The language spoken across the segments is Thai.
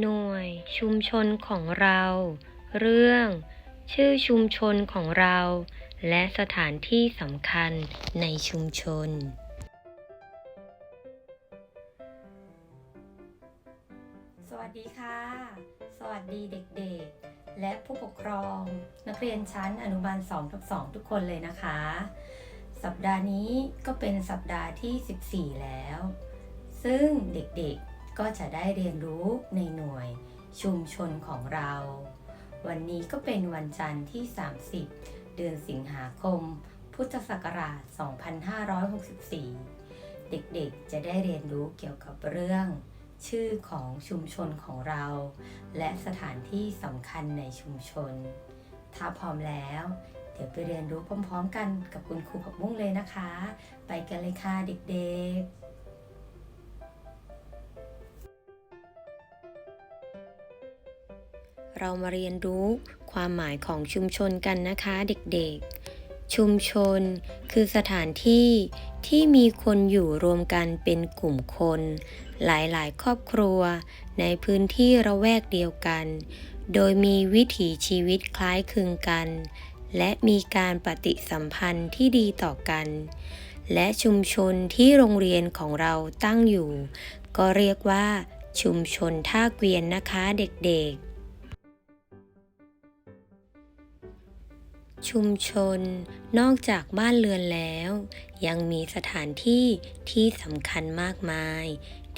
หน่วยชุมชนของเรา เรื่อง ชื่อชุมชนของเรา และสถานที่สำคัญในชุมชน สวัสดีค่ะ สวัสดีเด็กๆ และผู้ปกครอง นักเรียนชั้นอนุบาล2ทับ2ทุกคนเลยนะคะ สัปดาห์นี้ก็เป็นสัปดาห์ที่ 14 แล้ว ซึ่งเด็กๆ ก็จะได้เรียนรู้ในหน่วยชุมชนของเรา วันนี้ก็เป็นวันจันทร์ที่ 30 เดือนสิงหาคม พุทธศักราช 2564 เด็กๆ จะได้เรียนรู้เกี่ยวกับเรื่อง ชื่อของชุมชนของเรา และสถานที่สำคัญในชุมชน ถ้าพร้อมแล้ว เดี๋ยวไปเรียนรู้พร้อม ๆ กันกับคุณครูผักบุ้งเลยนะคะ ไปกันเลยค่ะเด็กๆ เรามาเรียนรู้ความหมายของชุมชนกันนะคะเด็กๆ ชุมชนคือสถานที่ที่มีคนอยู่รวมกันเป็นกลุ่มคน หลายๆ ครอบครัว ในพื้นที่ระแวกเดียวกัน โดยมีวิถีชีวิตคล้ายคลึงกัน และมีการปฏิสัมพันธ์ที่ดีต่อกัน และชุมชนที่โรงเรียนของเราตั้งอยู่ ก็เรียกว่าชุมชนท่าเกวียนนะคะเด็กๆ ชุมชนนอกจากบ้านเรือนแล้ว ยังมีสถานที่ที่สำคัญมากมาย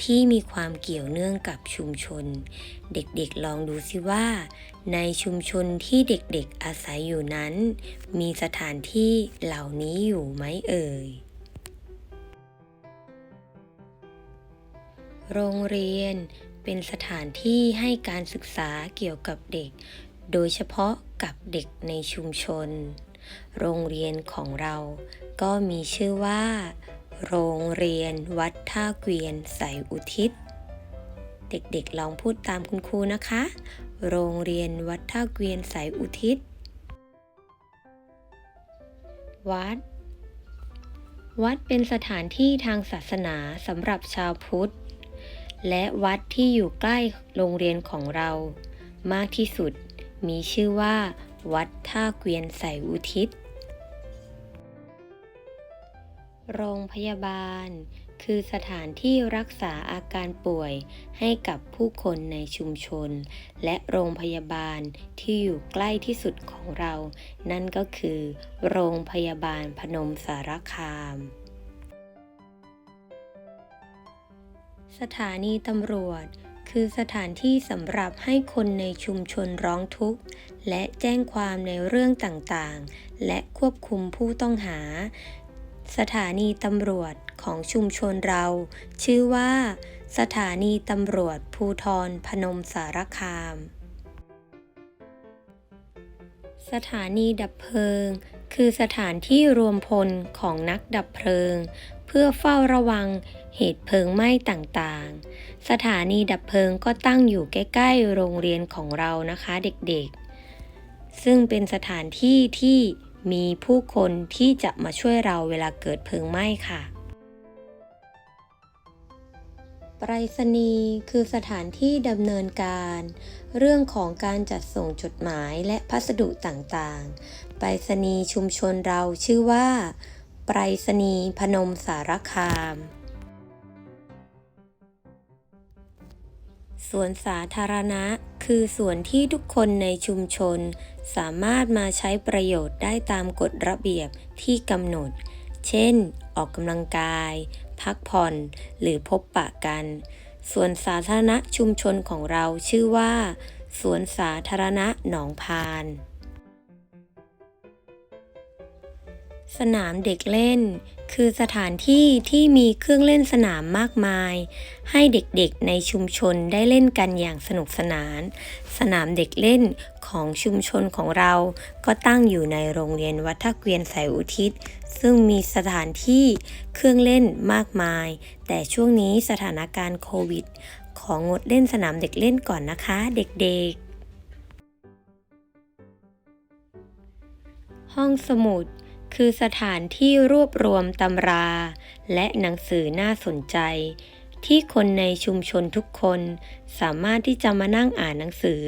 ที่มีความเกี่ยวเนื่องกับชุมชน เด็กๆลองดูสิว่า ในชุมชนที่เด็กๆอาศัยอยู่นั้น มีสถานที่เหล่านี้อยู่ไหมเอ่ย โรงเรียนเป็นสถานที่ให้การศึกษาเกี่ยวกับเด็ก โดยเฉพาะกับเด็กในชุมชน โรงเรียนของเราก็มีชื่อว่า โรงเรียนวัดท่าเกวียนใสอุทิศ เด็กๆลองพูดตามคุณครูนะคะ โรงเรียนวัดท่าเกวียนใสอุทิศ วัด วัดเป็นสถานที่ทางศาสนาสำหรับชาวพุทธ และวัดที่อยู่ใกล้โรงเรียนของเรามากที่สุด มีชื่อว่า วัดท่าเกวียนใสอุทิศ โรงพยาบาล คือสถานที่รักษาอาการป่วยให้กับผู้คนในชุมชน และโรงพยาบาลที่อยู่ใกล้ที่สุดของเรา นั่นก็คือ โรงพยาบาลพนมสารคามสถานีตำรวจ คือสถานที่สำหรับให้คนในชุมชนร้องทุกข์ และแจ้งความในเรื่องต่างๆ และควบคุมผู้ต้องหา สถานีตำรวจของชุมชนเรา ชื่อว่า สถานีตำรวจภูทรพนมสารคาม สถานีดับเพลิง คือสถานที่รวมพลของนักดับเพลิง เพื่อเฝ้าระวัง เหตุเพลิงไหม้ต่างๆ สถานีดับเพลิงก็ตั้งอยู่ใกล้ๆ โรงเรียนของเรานะคะเด็กๆ ซึ่งเป็นสถานที่ที่มีผู้คนที่จะมาช่วยเราเวลาเกิดเพลิงไหม้ค่ะไปรษณีย์คือสถานที่ดำเนินการ เรื่องของการจัดส่งจดหมายและพัสดุต่างๆ ไปรษณีย์ชุมชนเราชื่อว่า ไปรษณีย์พนมสารคาม สวนสาธารณะ คือส่วนที่ทุกคนในชุมชน สามารถมาใช้ประโยชน์ได้ตามกฎระเบียบที่กำหนด เช่น ออกกำลังกาย พักผ่อน หรือพบปะกันส่วนสาธารณะชุมชนของเราชื่อว่าสวนสาธารณะหนองพาน สนามเด็กเล่น คือสถานที่ที่มีเครื่องเล่นสนามมากมาย ให้เด็กๆในชุมชนได้เล่นกันอย่างสนุกสนาน สนามเด็กเล่นของชุมชนของเรา ก็ตั้งอยู่ในโรงเรียนวัดท่าเกวียนสายอุทิศ ซึ่งมีสถานที่เครื่องเล่นมากมาย แต่ช่วงนี้สถานการณ์โควิด ของงดเล่นสนามเด็กเล่นก่อนนะคะ เด็กๆ ห้องสมุด คือสถานที่รวบรวมตำรา และหนังสือน่าสนใจ ที่คนในชุมชนทุกคนสามารถที่จะมานั่งอ่านหนังสือ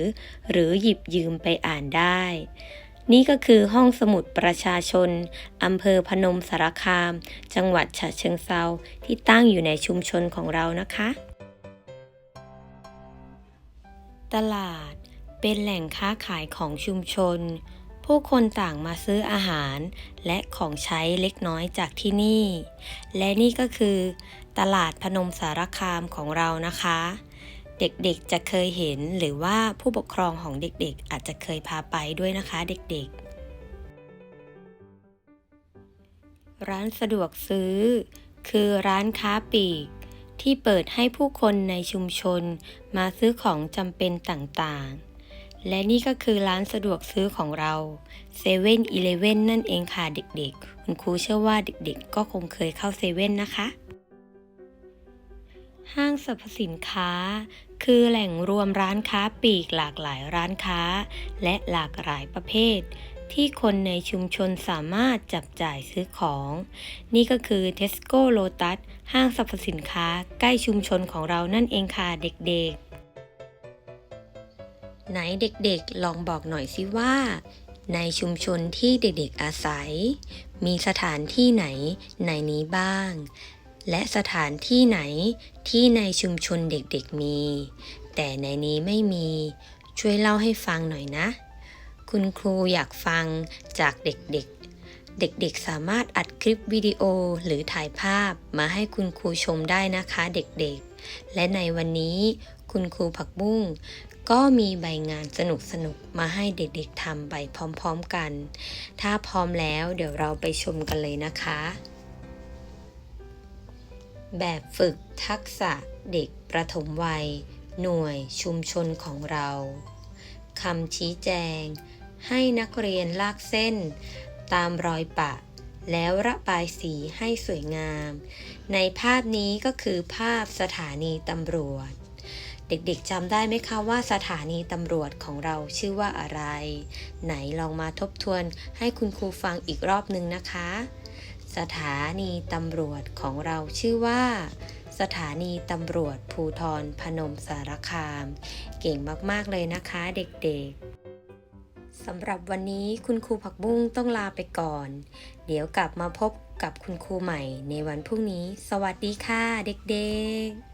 หรือหยิบยืมไปอ่านได้ นี่ก็คือห้องสมุดประชาชนอำเภอพนมสารคาม จังหวัดฉะเชิงเซาที่ตั้งอยู่ในชุมชนของเรานะคะ ตลาดเป็นแหล่งค้าขายของชุมชน ผู้คนต่างมาซื้ออาหารและของใช้เล็กน้อยจากที่นี่ และนี่ก็คือ ตลาดพนมสารคามของเรานะคะ เด็กๆจะเคยเห็นหรือว่าผู้ปกครองของเด็กๆ อาจจะเคยพาไปด้วยนะคะเด็กๆ ร้านสะดวกซื้อ คือร้านค้าปลีก ที่เปิดให้ผู้คนในชุมชนมาซื้อของจำเป็นต่างๆ และนี่ก็คือร้านสะดวกซื้อของเราเซเว่นอีเลเว่นนั่นเองค่ะเด็กๆ คุณครูเชื่อว่าเด็กๆ ก็คงเคยเข้าเซเว่นนะคะ ห้างสรรพสินค้า คือแหล่งรวมร้านค้าปลีกหลากหลายร้านค้า และหลากหลายประเภท ที่คนในชุมชนสามารถจับจ่ายซื้อของ นี่ก็คือ Tesco Lotus ห้างสรรพสินค้าใกล้ชุมชนของเรานั่นเองค่ะเด็กๆ ไหนเด็กๆลองบอกหน่อยสิว่า ในชุมชนที่เด็กๆอาศัย มีสถานที่ไหนในนี้บ้าง และสถานที่ไหนที่ในชุมชนเด็กๆมี แต่ในนี้ไม่มี ช่วยเล่าให้ฟังหน่อยนะ คุณครูอยากฟังจากเด็กๆเด็กๆ สามารถอัดคลิปวิดีโอหรือถ่ายภาพมาให้คุณครูชมได้นะคะเด็กๆ และในวันนี้ คุณครูผักบุ้งก็มีใบงานสนุกๆมาให้เด็กๆทำไปพร้อมๆกัน ถ้าพร้อมแล้วเดี๋ยวเราไปชมกันเลยนะคะ แบบฝึกทักษะเด็กประถมวัย หน่วยชุมชนของเราคำชี้แจง ให้นักเรียนลากเส้น ตามรอยปะ แล้วระบายสีให้สวยงาม ในภาพนี้ก็คือภาพสถานีตำรวจ เด็กๆจำได้ไหมคะว่าสถานีตำรวจของเราชื่อว่าอะไร ไหนลองมาทบทวนให้คุณครูฟังอีกรอบหนึ่งนะคะ สถานีตำรวจของเราชื่อว่า สถานีตำรวจภูทรพนมสารคาม เก่งมากๆเลยนะคะเด็กๆสำหรับวันนี้คุณครูผักบุ้งต้องลาไปก่อน เดี๋ยวกลับมาพบกับคุณครูใหม่ในวันพรุ่งนี้ สวัสดีค่ะเด็กๆ